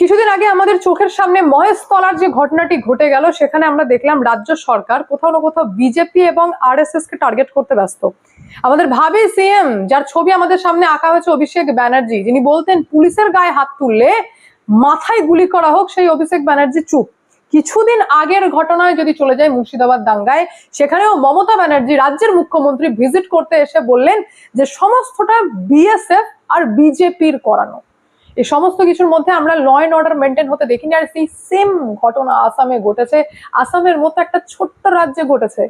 কিছুদিন আগে আমাদের চোখের সামনে মহেশতলার যে ঘটনাটি ঘটে গেল, সেখানে আমরা দেখলাম রাজ্য সরকার কোথাও না কোথাও বিজেপি এবং আরএসএস কে টার্গেট করতে ব্যস্ত। আমাদের ভাবি সিএম যার ছবি আমাদের সামনে আঁকা হয়েছে অভিষেক ব্যানার্জি, যিনি বলতেন, পুলিশের গায়ে হাত তুললে মাথায় গুলি করা হোক, সেই অভিষেক ব্যানার্জি চুপ। কিছুদিন আগের ঘটনায় যদি চলে যায় মুর্শিদাবাদ দাঙ্গায়, সেখানেও মমতা ব্যানার্জি রাজ্যের মুখ্যমন্ত্রী ভিজিট করতে এসে বললেন যে, সমস্তটা বিএসএফ আর বিজেপির করানো। এই সমস্ত কিছুর মধ্যে আমরা ল অ্যান্ড অর্ডার মেনটেন হতে দেখিনি, আর সেই সেম ঘটনা আসামে ঘটেছে। আসামের মতো একটা ছোট্ট রাজ্যে ঘটেছে।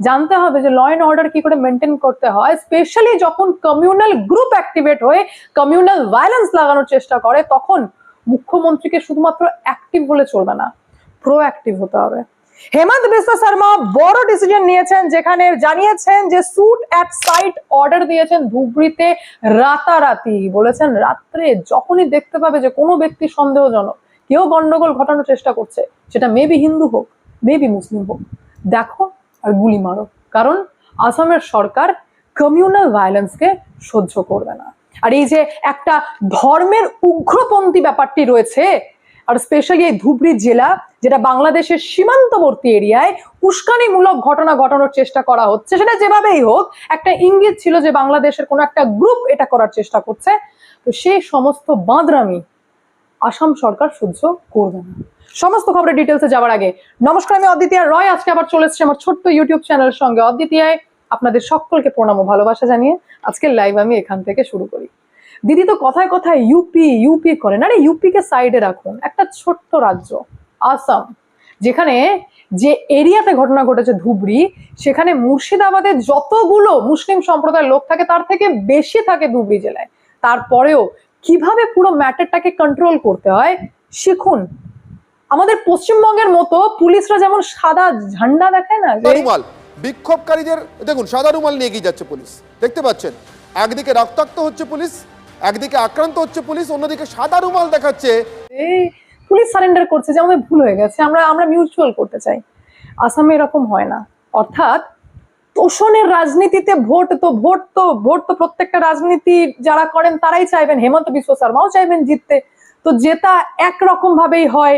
জানতে হবে যে ল অ্যান্ড অর্ডার কি করে মেনটেন করতে হয় স্পেশালি যখন কমিউনাল গ্রুপ অ্যাক্টিভেট হয়ে কমিউনাল ভায়োলেন্স লাগানোর চেষ্টা করে, তখন মুখ্যমন্ত্রীকে শুধুমাত্র অ্যাক্টিভ বলে চলবে না প্রোঅ্যাক্টিভ হতে হবে। হেমন্ত বিশ্ব শর্মা বড় ডিসিশন নিয়েছেন, যেখানে জানিয়েছেন যে স্যুট অ্যাট সাইট অর্ডার দিয়েছেন ধুবড়িতে রাতারাতি। বলেছেন, রাত্রে যখনই দেখতে পাবে যে কোনো ব্যক্তি সন্দেহজনক, কেউ গন্ডগোল ঘটানোর চেষ্টা করছে, সেটা মেবি হিন্দু হোক মেবি মুসলিম হোক, দেখো আর গুলি মারো। কারণ আসামের সরকার কমিউনাল ভায়োলেন্সকে সহ্য করবে না। আর এই যে একটা ধর্মের উগ্রপন্থী ব্যাপারটি রয়েছে, আর স্পেশালি এই ধুবড়ি জেলা যেটা বাংলাদেশের সীমান্তবর্তী এরিয়ায় উস্কানিমূলক ঘটনা ঘটানোর চেষ্টা করা হচ্ছে। সেটা যেভাবেই হোক, একটা ইঙ্গিত ছিল যে বাংলাদেশের কোনো একটা গ্রুপ এটা করার চেষ্টা করছে। তো সেই সমস্ত বাঁদরামি আসাম সরকার সহ্য করবে না। সমস্ত খবরের ডিটেলসে যাওয়ার আগে, নমস্কার, আমি অদ্বিতীয় রয়। আজকে আবার চলে এসেছি আমার ছোট্ট ইউটিউব চ্যানেলের সঙ্গে। অদ্বিতীয় আপনাদের সকলকে প্রণাম ও ভালোবাসা জানিয়ে আজকের লাইভ আমি এখান থেকে শুরু করি। দিদি তো কথায় কথায় ইউপি ইউপি করেন। আরে ইউপি কে সাইডে রাখুন। একটা ছোট্ট রাজ্য। আসাম যেখানে যে এরিয়াতে ঘটনা ঘটেছে ধুবড়ি সেখানে মুর্শিদাবাদের যতগুলো মুসলিম সম্প্রদায়ের লোক থাকে তার থেকে বেশি থাকে ধুবড়ি জেলায়। তারপরেও কীভাবে পুরো ম্যাটারটাকে কন্ট্রোল করতে হয় শিখুন। আমাদের পশ্চিমবঙ্গের মতো পুলিশরা যেমন সাদা ঝান্ডা দেখায় না রুমাল। বিক্ষোভকারীদের দেখুন সাদা রুমাল নিয়ে এগিয়ে যাচ্ছে পুলিশ। দেখতে পাচ্ছেন? একদিকে রক্তাক্ত হচ্ছে পুলিশ একদিকে আক্রান্ত হচ্ছে পুলিশ অন্যদিকে সাদা রুমাল দেখাচ্ছে। এই পুলিশ সারেন্ডার করছে যে আমাদের ভুল হয়ে গেছে, আমরা আমরা মিউচুয়াল করতে চাই। আসামে এরকম হয় না। অর্থাৎ তোষণের রাজনীতিতে ভোট তো ভোট তো ভোট তো প্রত্যেকটা রাজনীতি যারা করেন তারাই চাইবেন। হেমন্ত বিশ্ব শর্মাও চাইবেন জিততে। তো জেতা একরকম ভাবেই হয়,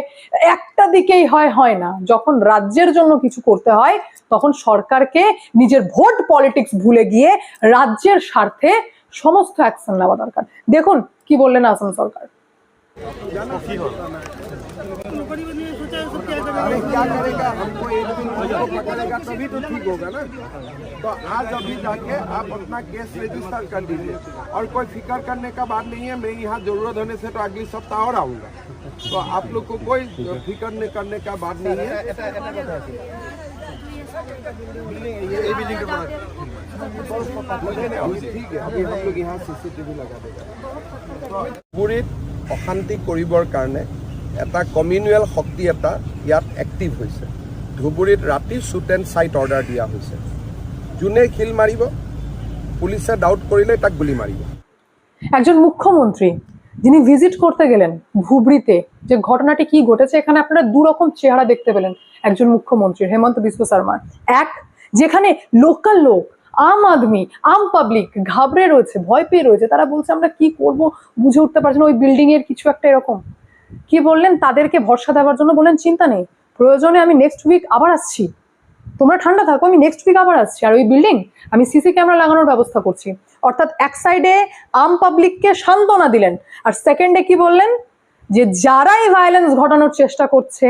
একটা দিকেই হয় হয় না। যখন রাজ্যের জন্য কিছু করতে হয়, তখন সরকারকে নিজের ভোট পলিটিক্স ভুলে গিয়ে রাজ্যের স্বার্থে সমস্ত অ্যাকশন নেওয়া দরকার। দেখুন কি বললেন আসাম সরকার। अरे क्या करेगा? हमको एक दिन हमको पकड़ेगा तभी तो ठीक होगा ना। तो आज अभी जाके आप अपना केस रजिस्टर कर दीजिए और कोई फ़िक्र करने का बात नहीं है मैं यहाँ ज़रूरत होने से तो अगली सप्ताह और आऊँगा। तो आप लोग को कोई फ़िक्र नहीं करने का बात नहीं है। नहीं, অশান্তি কৰিবৰ কাৰণে এটা কমিউনুৱেল শক্তি এটা ইয়াত এক্টিভ হৈছে। ধুবুৰীত ৰাতি শ্বুট এণ্ড সাইট অৰ্ডাৰ দিয়া হৈছে। যুনে খিল মাৰিব পুলিশে ডাউট করলে তাক গুলি মারিব একজন মুখ্যমন্ত্রী যিনি ভিজিট করতে গেলেন ধুবড়িতে যে ঘটনাটি কি ঘটেছে, এখানে আপনারা দু রকম চেহারা দেখতে পেলেন একজন মুখ্যমন্ত্রী হেমন্ত বিশ্ব শর্মা। এক, যেখানে লোকাল লোক আম আদমি, আম পাবলিক ঘাবড়ে রয়েছে, ভয় পেয়ে রয়েছে। তারা বলছে, আমরা কি করব? বুঝে উঠতে পারছি না। ওই বিল্ডিং এর কিছু একটা এরকম। কি বললেন? তাদেরকে ভরসা দেওয়ার জন্য বললেন, চিন্তা নেই, প্রয়োজনে আমি নেক্সট উইক আবার আসছি। তোমরা ঠান্ডা থাকো, আমি নেক্সট উইক আবার আসছি। আর ওই বিল্ডিং আমি সিসি ক্যামেরা লাগানোর ব্যবস্থা করছি। অর্থাৎ এক সাইডে আম পাবলিককে সান্ত্বনা দিলেন, আর সেকেন্ডে কি বললেন? যে যারা এই ভায়োলেন্স ঘটানোর চেষ্টা করছে,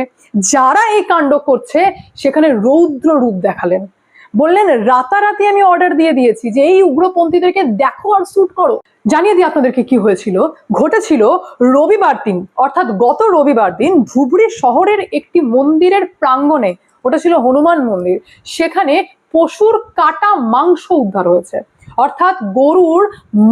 যারা এই কাণ্ড করছে, সেখানে রৌদ্র রূপ দেখালেন। বললেন, রাতারাতি আমি অর্ডার দিয়ে দিয়েছি যে এই উগ্রপন্থীদেরকে দেখো আর শ্যুট করো। জানিয়ে দিই আপনাদেরকে কি হয়েছিল? ঘটেছিল রবিবার দিন, অর্থাৎ গত রবিবার দিন ধুবড়ি শহরের একটি মন্দিরের প্রাঙ্গণে, ওটা ছিল হনুমান মন্দির, সেখানে পশুর কাটা মাংস উদ্ধার হয়েছে। অর্থাৎ গরুর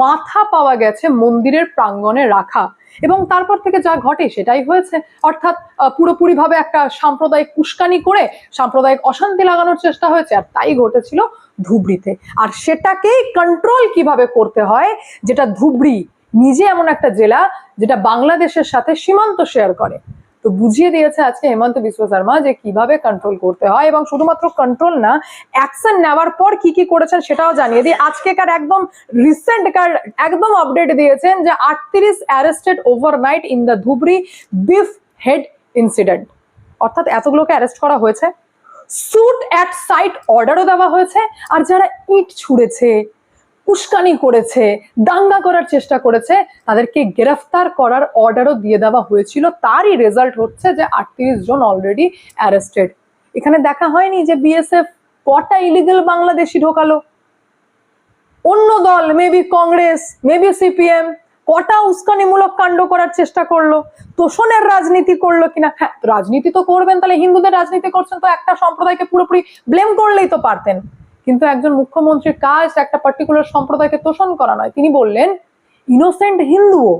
মাথা পাওয়া গেছে মন্দিরের প্রাঙ্গণে রাখা। এবং তারপর থেকে যা ঘটে সেটাই হয়েছে। অর্থাৎ পুরোপুরি পুরোপুরিভাবে একটা সাম্প্রদায়িক উস্কানি করে সাম্প্রদায়িক অশান্তি লাগানোর চেষ্টা হয়েছে, আর তাই ঘটেছিল ধুবড়িতে। আর সেটাকেই কন্ট্রোল কীভাবে করতে হয়, যেটা ধুবড়ি নিজে এমন একটা জেলা যেটা বাংলাদেশের সাথে সীমান্ত শেয়ার করে। তো বুঝিয়ে দিয়েছে আজকে হেমন্ত বিশ্ব শর্মা যে কীভাবে কন্ট্রোল করতে হয় এবং শুধুমাত্র কন্ট্রোল না অ্যাকশন নেওয়ার পর কি কি করেছেন সেটাও জানিয়ে দিই। আজকেকার একদম রিসেন্ট কার একদম আপডেট দিয়েছেন যে আটত্রিশ arrested overnight in the Dhubri beef head incident অর্থাৎ এতগুলোকে অ্যারেস্ট করা হয়েছে। সুট অ্যাট সাইট অর্ডারও দেওয়া হয়েছে। আর যারা ইট ছুঁড়েছে উস্কানি করেছে, দাঙ্গা করার চেষ্টা করেছে, তাদেরকে গ্রেফতার করার অর্ডারও দিয়ে দেওয়া হয়েছিল। তারই রেজাল্ট হচ্ছে যে আটত্রিশ জন অলরেডি অ্যারেস্টেড এখানে দেখা হয়নি যে বিএসএফ কটা ইলিগাল বাংলাদেশি ঢোকালো। অন্য দল মেবি কংগ্রেস মেবি সিপিএম কটা উস্কানিমূলক কাণ্ড করার চেষ্টা করল। তোষণের রাজনীতি করল কিনা? হ্যাঁ রাজনীতি তো করবেন, তাহলে হিন্দুদের রাজনীতি করছেন, তো একটা সম্প্রদায়কে পুরোপুরি ব্লেম করলেই তো পারতেন। কিন্তু একজন মুখ্যমন্ত্রীর কাজ একটা পার্টিকুলার সম্প্রদায়কে তোষণ করা নয়। তিনি বললেন ইনোসেন্ট হিন্দুও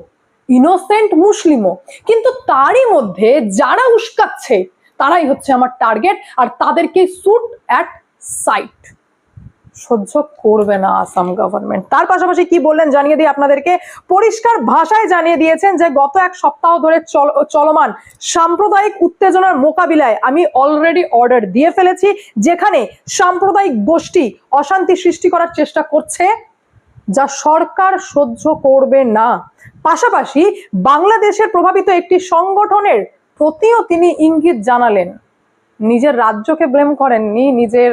ইনোসেন্ট মুসলিমও, কিন্তু তারই মধ্যে যারা উস্কাচ্ছে, তারাই হচ্ছে আমার টার্গেট আর তাদেরকে সুট অ্যাট সাইট সহ্য করবে না আসাম গভর্নমেন্ট তার পাশাপাশি কি বললেন জানিয়ে দিয়ে আপনাদেরকে? পরিষ্কার ভাষায় জানিয়ে দিয়েছেন যে গত এক সপ্তাহ ধরে চল- চলমান সাম্প্রদায়িক উত্তেজনার মোকাবিলায় আমি অলরেডি অর্ডার দিয়ে ফেলেছি, যেখানে সাম্প্রদায়িক গোষ্ঠী অশান্তি সৃষ্টি করার চেষ্টা করছে, যা সরকার সহ্য করবে না। পাশাপাশি বাংলাদেশের প্রভাবিত একটি সংগঠনের প্রতিও তিনি ইঙ্গিত জানালেন। নিজের রাজ্যকে ব্লেম করেননি, নিজের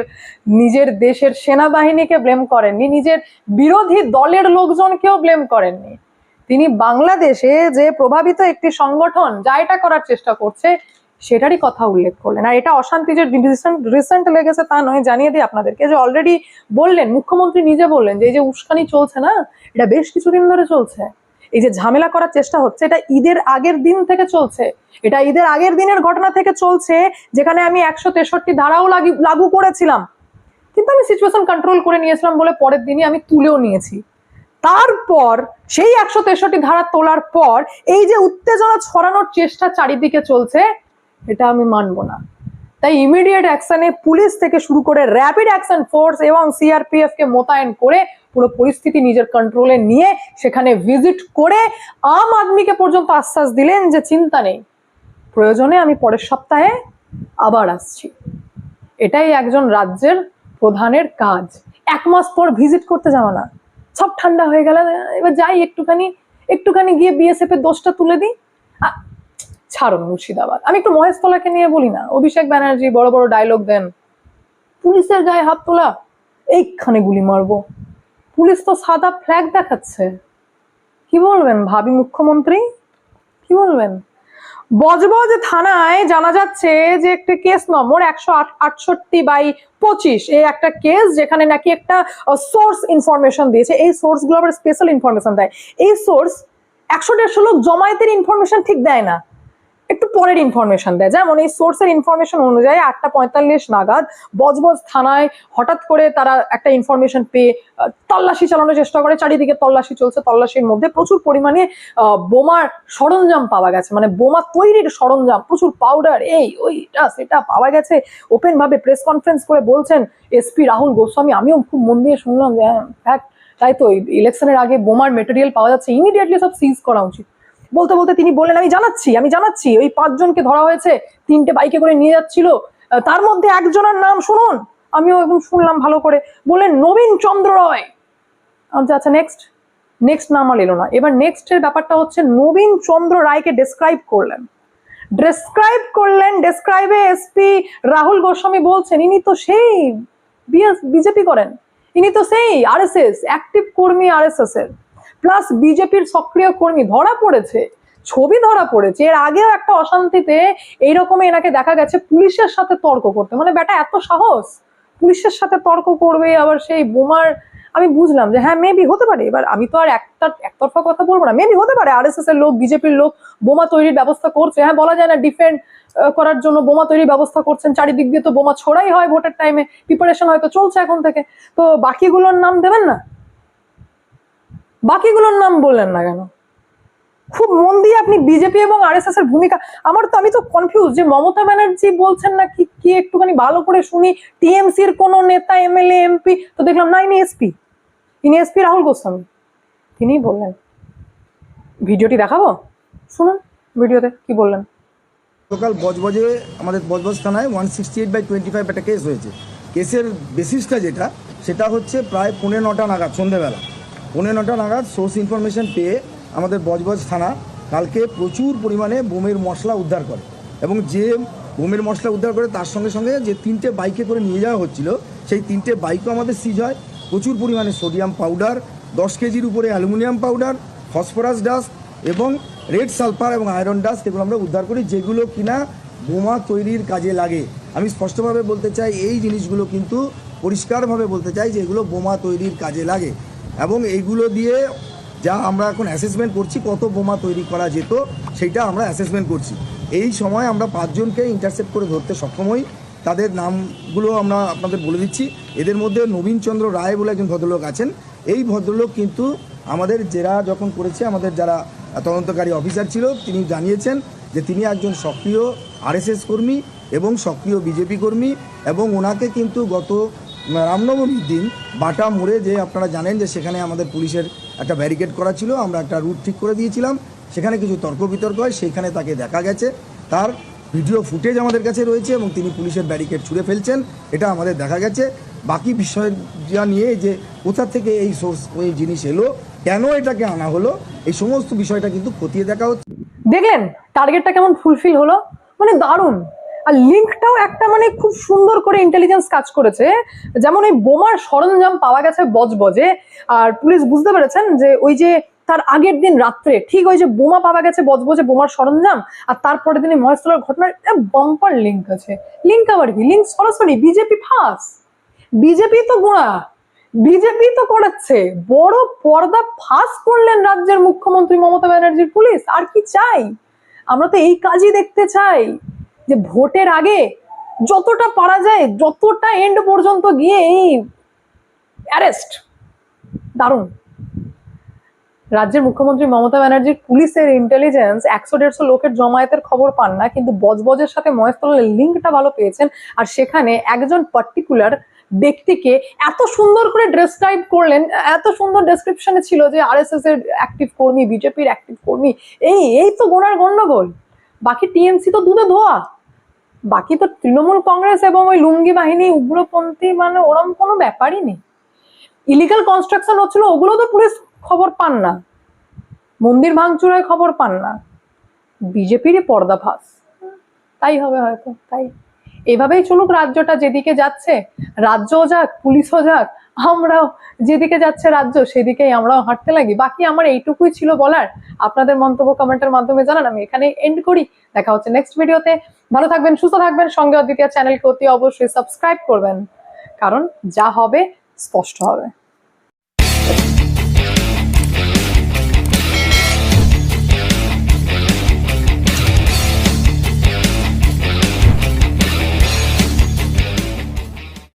নিজের দেশের সেনাবাহিনীকে ব্লেম করেননি, নিজের বিরোধী দলের লোকজনকেও ব্লেম করেননি। তিনি বাংলাদেশে যে প্রভাবিত একটি সংগঠন যা এটা করার চেষ্টা করছে, সেটারই কথা উল্লেখ করলেন। আর এটা অশান্তি যে রিসেন্ট লেগেছে তা নয়, জানিয়ে দিই আপনাদেরকে যে অলরেডি বললেন, মুখ্যমন্ত্রী নিজে বললেন যে এই যে উস্কানি চলছে না, এটা বেশ কিছুদিন ধরে চলছে। এই যে ঝামেলা করার চেষ্টা হচ্ছে, এটা ঈদের আগের দিন থেকে চলছে। এটা ঈদের আগের দিনের ঘটনা থেকে চলছে, যেখানে আমি একশো তেষট্টি ধারাও লাগু করেছিলাম। কিন্তু আমি সিচুয়েশন কন্ট্রোল করে নিয়েছিলাম বলে পরের দিনই আমি তুলেও নিয়েছি। তারপর সেই একশো তেষট্টি ধারা তোলার পর এই যে উত্তেজনা ছড়ানোর চেষ্টা চারিদিকে চলছে, এটা আমি মানবো না। তাই ইমিডিয়েট অ্যাকশনে পুলিশ থেকে শুরু করে র্যাপিড অ্যাকশন ফোর্স এবং সিআরপিএফ কে মোতায়েন করে পুরো পরিস্থিতি নিজের কন্ট্রোলে নিয়ে সেখানে ভিজিট করে আম আদমিকে পর্যন্ত আশ্বাস দিলেন যে চিন্তা নেই। প্রয়োজনে আমি পরের সপ্তাহে আবার আসছি। এটাই একজন রাজ্যের প্রধানের কাজ। এক মাস পর ভিজিট করতে যাওয়া না। সব ঠান্ডা হয়ে গেল। এবার যাই একটুখানি একটুখানি গিয়ে বিএসএফ এর দোষটা তুলে দিই। ছাড়ুন মুর্শিদাবাদ। আমি একটু মহেশতলাকে নিয়ে বলি না। অভিষেক ব্যানার্জি বড় বড় ডায়লগ দেন। পুলিশের গায়ে হাত তোলা, এইখানে গুলি মারবো। পুলিশ তো সাদা ফ্ল্যাগ দেখাচ্ছে। কি বলবেন ভাবি মুখ্যমন্ত্রী? কি বলবেন? বজবজ থানায় জানা যাচ্ছে যে একটা কেস নম্বর একশো আটষট্টি বাই পঁচিশ। এই একটা কেস যেখানে নাকি একটা সোর্স ইনফরমেশন দিয়েছে। এই সোর্সগুলো আবার স্পেশাল ইনফরমেশন দেয়। এই সোর্স একশো দেড়শো লোক জমায়েতের ইনফরমেশন ঠিক দেয় না। একটু পরের ইনফরমেশন দেয়। যেমন এই সোর্সের ইনফরমেশন অনুযায়ী আটটা পঁয়তাল্লিশ নাগাদ বজবজ থানায় হঠাৎ করে তারা একটা ইনফরমেশন পেয়ে তল্লাশি চালানোর চেষ্টা করে। চারিদিকে তল্লাশি চলছে, তল্লাশির মধ্যে প্রচুর পরিমাণে বোমার সরঞ্জাম পাওয়া গেছে। মানে বোমা তৈরির সরঞ্জাম, প্রচুর পাউডার এই, ওইটা, সেটা পাওয়া গেছে। ওপেন ভাবে প্রেস কনফারেন্স করে বলছেন এসপি রাহুল গোস্বামী। আমিও খুব মন দিয়ে শুনলাম যে হ্যাঁ তাই তো ইলেকশনের আগে বোমার মেটেরিয়াল পাওয়া যাচ্ছে। ইমিডিয়েটলি সব সিজ করা উচিত। বলতে বলতে তিনি বললেন, আমি জানাচ্ছি আমি জানাচ্ছি। ওই পাঁচজনকে ধরা হয়েছে, তিনটে বাইকে করে নিয়ে যাচ্ছিল। তার মধ্যে একজনের নাম শুনুন। আমিও একদম শুনলাম ভালো করে। বললেন, নবীন চন্দ্র রয়। আচ্ছা আচ্ছা নেক্সট নেক্সট নাম আর এলো না। এবার নেক্সটের ব্যাপারটা হচ্ছে, নবীন চন্দ্র রায়কে ডেসক্রাইব করলেন। ডেসক্রাইব করলেন ডেসক্রাইবে এসপি রাহুল গোস্বামী বলছেন, ইনি তো সেই বিজেপি করেন। ইনি তো সেই আরএসএস অ্যাক্টিভ কর্মী আরএসএস এর। প্লাস বিজেপির সক্রিয় কর্মী ধরা পড়েছে, ছবি ধরা পড়েছে, এর আগেও একটা অশান্তিতে এইরকমই এনাকে দেখা গেছে পুলিশের সাথে তর্ক করতে। মানে বেটা এত সাহস? পুলিশের সাথে তর্ক করবে আবার সেই বোমার, আমি বুঝলাম যে হ্যাঁ মেবি হতে পারে। এবার আমি তো আর একটা, একতরফা কথা বলব না। মেবি হতে পারে। আরএসএস এর লোক বিজেপির লোক বোমা তৈরির ব্যবস্থা করছে। হ্যাঁ বলা যায় না ডিফেন্ড করার জন্য বোমা তৈরির ব্যবস্থা করছেন। চারিদিক দিয়ে তো বোমা ছোড়াই হয় ভোটের টাইমে প্রিপারেশন হয়তো চলছে এখন থেকে। তো বাকিগুলোর নাম দেবেন না? বাকিগুলোর নাম বললেন না কেন? খুব মন দিয়ে আপনি বিজেপি এবং আরএসএস এর ভূমিকা, আমার তো, আমি তো কনফিউজ যে মমতা ব্যানার্জি বলছেন না কি কি একটুখানি ভালো করে শুনি টিএমসি এর কোন নেতা এমএলএ এমপি তো দেখলাম না, ইনি এসপি ইনি এসপি রাহুল গোস্বামী। তিনিই বললেন, ভিডিওটি দেখাবো? শুনুন ভিডিওতে কি বললেন। গতকাল বজবজে, আমাদের বজবজ থানায় one sixty eight by twenty five একটা কেস হয়েছে। কেসের বেসিসটা যেটা, সেটা হচ্ছে প্রায় পৌনে নটা নাগাদ, সন্ধেবেলা। পৌনে নটা নাগাদ সোর্স ইনফরমেশন পেয়ে আমাদের বজবজ থানা কালকে প্রচুর পরিমাণে বোমের মশলা উদ্ধার করে। এবং যে বোমের মশলা উদ্ধার করে তার সঙ্গে সঙ্গে যে তিনটে বাইকে করে নিয়ে যাওয়া হচ্ছিল, সেই তিনটে বাইকও আমাদের সিজ হয়। প্রচুর পরিমাণে সোডিয়াম পাউডার দশ কেজির উপরে অ্যালুমিনিয়াম পাউডার ফসফরাস ডাস্ট এবং রেড সালফার এবং আয়রন ডাস্ট এগুলো আমরা উদ্ধার করি, যেগুলো কিনা বোমা তৈরির কাজে লাগে। আমি স্পষ্টভাবে বলতে চাই, এই জিনিসগুলো কিন্তু পরিষ্কারভাবে বলতে চাই যে এগুলো বোমা তৈরির কাজে লাগে। এবং এইগুলো দিয়ে যা আমরা এখন অ্যাসেসমেন্ট করছি, কত বোমা তৈরি করা যেত, সেইটা আমরা অ্যাসেসমেন্ট করছি। এই সময় আমরা পাঁচজনকে ইন্টারসেপ্ট করে ধরতে সক্ষম হই। তাদের নামগুলো আমরা আপনাদের বলে দিচ্ছি। এদের মধ্যে নবীনচন্দ্র রায় বলে একজন ভদ্রলোক আছেন। এই ভদ্রলোক কিন্তু আমাদের জেরা যখন করেছে, আমাদের যারা তদন্তকারী অফিসার ছিল, তিনি জানিয়েছেন যে তিনি একজন সক্রিয় আরএসএস কর্মী এবং সক্রিয় বিজেপি কর্মী এবং ওনাকে কিন্তু গত রামনবমীর দিন, বাটা মোড়ে যে আপনারা জানেন যে সেখানে আমাদের পুলিশের একটা ব্যারিকেড করা ছিল, আমরা একটা রুট ঠিক করে দিয়েছিলাম। সেখানে কিছু তর্ক বিতর্ক হয় সেখানে তাকে দেখা গেছে। তার ভিডিও ফুটেজ আমাদের কাছে রয়েছে এবং তিনি পুলিশের ব্যারিকেড ছুঁড়ে ফেলছেন, এটা আমাদের দেখা গেছে। বাকি বিষয় যা নিয়ে যে কোথা থেকে এই সোর্স ওই জিনিস এলো, কেন এটাকে আনা হলো, এই সমস্ত বিষয়টা কিন্তু খতিয়ে দেখা হচ্ছে। দেখলেন টার্গেটটা কেমন ফুলফিল হলো? মানে দারুণ। আর লিঙ্কটাও একটা মানে খুব সুন্দর করে ইন্টেলিজেন্স কাজ করেছে, যেমন ওই বোমার সরঞ্জাম পাওয়া গেছে বজবজে, আর পুলিশ বুঝতে পেরেছেন যে ওই যে তার আগের দিন রাত্রে, ঠিক ওই যে বোমা পাওয়া গেছে বজবজে বোমার সরঞ্জাম, আর তারপরের দিনে মহেশতলার ঘটনার বাম্পার লিঙ্ক আছে। লিঙ্ক আবার কি? লিঙ্ক সরাসরি বিজেপি ফাঁস। বিজেপি তো গোড়া। বিজেপি তো করাচ্ছে। বড় পর্দা ফাঁস করলেন রাজ্যের মুখ্যমন্ত্রী মমতা ব্যানার্জির পুলিশ। আর কি চাই? আমরা তো এই কাজই দেখতে চাই। যে ভোটের আগে যতটা পারা যায়, যতটা এন্ড পর্যন্ত গিয়ে এই অ্যারেস্ট দারুণ। রাজ্যের মুখ্যমন্ত্রী মমতা ব্যানার্জির পুলিশের ইন্টেলিজেন্স একশো দেড়শো লোকের জমায়েতের খবর পান না, কিন্তু বজবজের সাথে মহেশতলের লিঙ্কটা ভালো পেয়েছেন। আর সেখানে একজন পার্টিকুলার ব্যক্তিকে এত সুন্দর করে ডেসক্রাইব করলেন, এত সুন্দর ডেসক্রিপশনে ছিল যে আরএসএস এর অ্যাক্টিভ কর্মী বিজেপির অ্যাক্টিভ কর্মী, এই এই তো গোনার গন্ডগোল। বাকি টিএমসি তো দুধে ধোয়া। বাকি তো তৃণমূল কংগ্রেস এবং ওই লুঙ্গি বাহিনী, উগ্রপন্থী মানে ওরম কোনো ব্যাপারই নেই। ইলিগাল কনস্ট্রাকশন হচ্ছিল, ওগুলো তো পুলিশ খবর পান না। মন্দির ভাঙচুরের খবর পান না। বিজেপিরই পর্দাফাস তাই হবে হয়তো, তাই। এভাবেই চলুক, রাজ্যটা যেদিকে যাচ্ছে, রাজ্যও যাক, পুলিশও যাক আমরাও যেদিকে যাচ্ছে রাজ্য, সেদিকেই আমরাও হাঁটতে লাগি। বাকি আমার এইটুকুই ছিল বলার। আপনাদের মন্তব্য কমেন্টের মাধ্যমে জানান, আমি এখানে এন্ড করি। দেখা হচ্ছে নেক্সট ভিডিওতে ভালো থাকবেন, সুস্থ থাকবেন। সঙ্গে অদ্বিতীয় চ্যানেলকে অতি অবশ্যই সাবস্ক্রাইব করবেন। কারণ যা হবে, স্পষ্ট হবে।